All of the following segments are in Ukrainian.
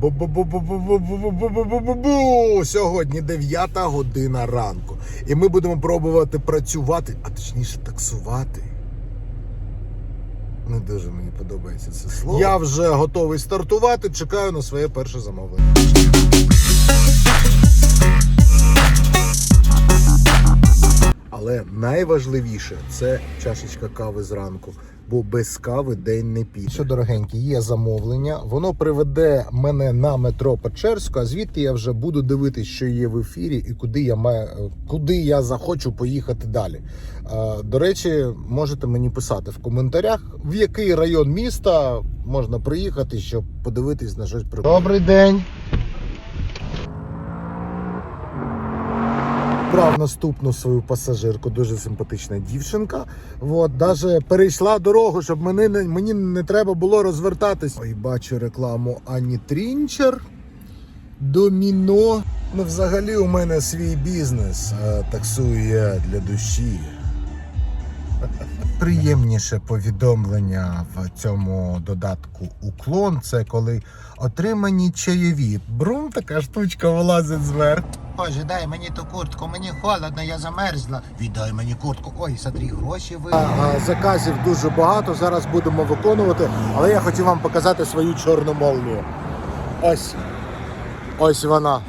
Бу-бу-бу-бу-бу-бу-бу-бу-бу-бу-бу-бу. Сьогодні 9 година ранку. І ми будемо пробувати працювати, а точніше таксувати. Не дуже мені подобається це слово. Я вже готовий стартувати. Чекаю на своє перше замовлення. Але найважливіше це чашечка кави зранку, бо без кави день не піде. Що дорогенькі, є замовлення. Воно приведе мене на метро Печерську, а звідти я вже буду дивитись, що є в ефірі, і куди я маю, куди я захочу поїхати далі. Е, До речі, можете мені писати в коментарях, в який район міста можна приїхати, щоб подивитись на щось прикольне. Добрий день. Брав наступну свою пасажирку, дуже симпатична дівчинка. От, даже перейшла дорогу, щоб мені не, мені не треба було розвертатись. Ой, бачу рекламу Ані Трінчер. Доміно. Ну, взагалі, у мене свій бізнес. Таксую я для душі. Приємніше повідомлення в цьому додатку уклон це коли отримані чайові. Брум, така штучка вилазить зверху. Боже, дай мені ту куртку, мені холодно, я замерзла. Віддай мені куртку. Ой, смотри, гроші ви. Заказів дуже багато. Зараз будемо виконувати, але я хотів вам показати свою чорну молнію. Ось. Ось вона.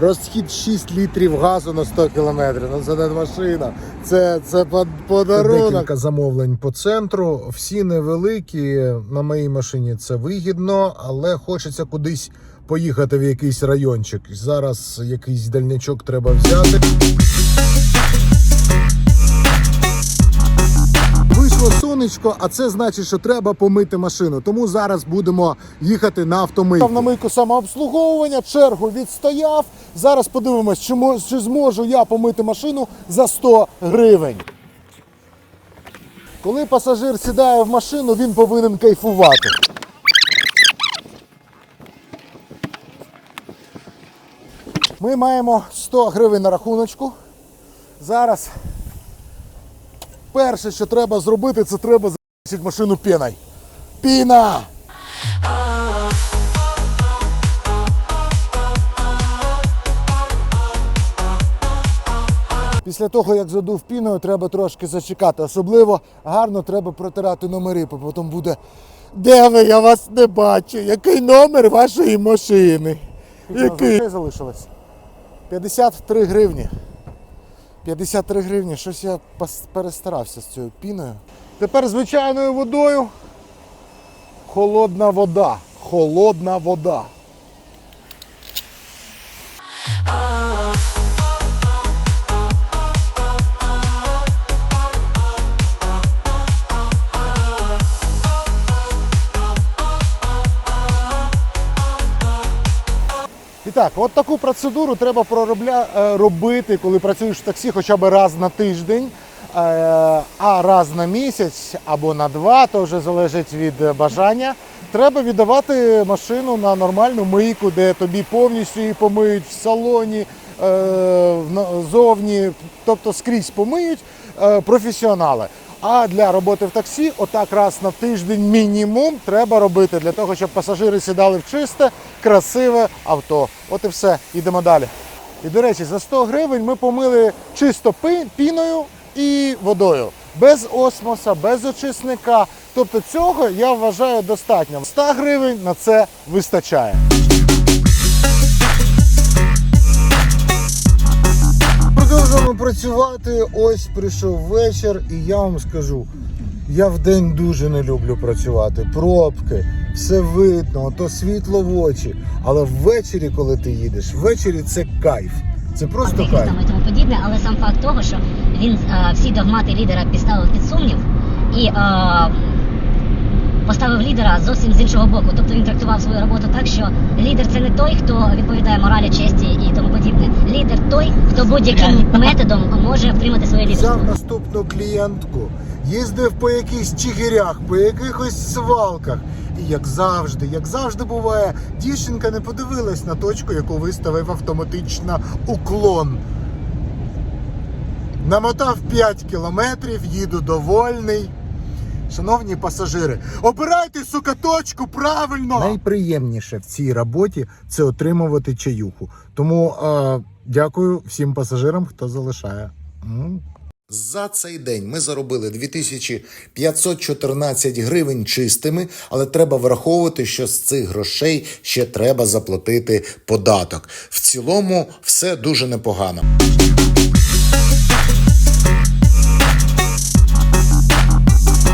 Розхід 6 літрів газу на 100 кілометрів. Ну це не машина. Це, це под- подарунок. Декілька замовлень по центру. Всі невеликі. На моїй машині це вигідно, але хочеться кудись поїхати в якийсь райончик. Зараз якийсь дальнячок треба взяти. Сонечко, а це значить, що треба помити машину. Тому зараз будемо їхати на автомийку. На мийку самообслуговування, чергу відстояв. Зараз подивимось, чи, мо- чи зможу я помити машину за 100 гривень. Коли пасажир сідає в машину, він повинен кайфувати. Ми маємо 100 гривень на рахуночку. Зараз перше, що треба зробити, це треба за***ти машину піною. Піна! Після того, як задув піною, треба трошки зачекати. Особливо гарно треба протирати номери, бо потім буде. Де ви? Я вас не бачу. Який номер вашої машини? Який? залишилось? 53 гривні. 53 гривні. Щось я перестарався з цією піною. Тепер звичайною водою. Холодна вода. Холодна вода. Так, от таку процедуру треба проробля... е, робити, коли працюєш в таксі хоча б раз на тиждень, е, а раз на місяць або на два, то вже залежить від е, бажання. Треба віддавати машину на нормальну мийку, де тобі повністю її помиють в салоні, зовні, тобто скрізь помиють професіонали. А для роботи в таксі, отак раз на тиждень мінімум треба робити для того, щоб пасажири сідали в чисте, красиве авто. От і все, йдемо далі. І до речі, за 100 гривень ми помили чисто піною і водою. Без осмоса, без очисника. Тобто цього я вважаю достатньо. 100 гривень на це вистачає. Працювати. Ось прийшов вечір, і я вам скажу, я в день дуже не люблю працювати. Пробки, все видно, то світло в очі. Але ввечері, коли ти їдеш, ввечері це кайф. Це просто кайф. Там і тому подібне, але сам факт того, що він а, всі догмати лідера підставив під сумнів поставив лідера зовсім з іншого боку. Тобто він трактував свою роботу так, що лідер це не той, хто відповідає моралі, честі і тому подібне. Лідер той, хто будь-яким методом може втримати своє лідерство. Взяв наступну клієнтку, їздив по якихось чигирях, по якихось свалках. І як завжди, як завжди буває, дівчинка не подивилась на точку, яку виставив автоматично уклон. Намотав 5 кілометрів, їду довольний. Шановні пасажири, обирайте сука точку правильно. Найприємніше в цій роботі це отримувати чаюху. Тому е, дякую всім пасажирам, хто залишає. М. За цей день ми заробили 2514 гривень чистими, але треба враховувати, що з цих грошей ще треба заплатити податок. В цілому все дуже непогано.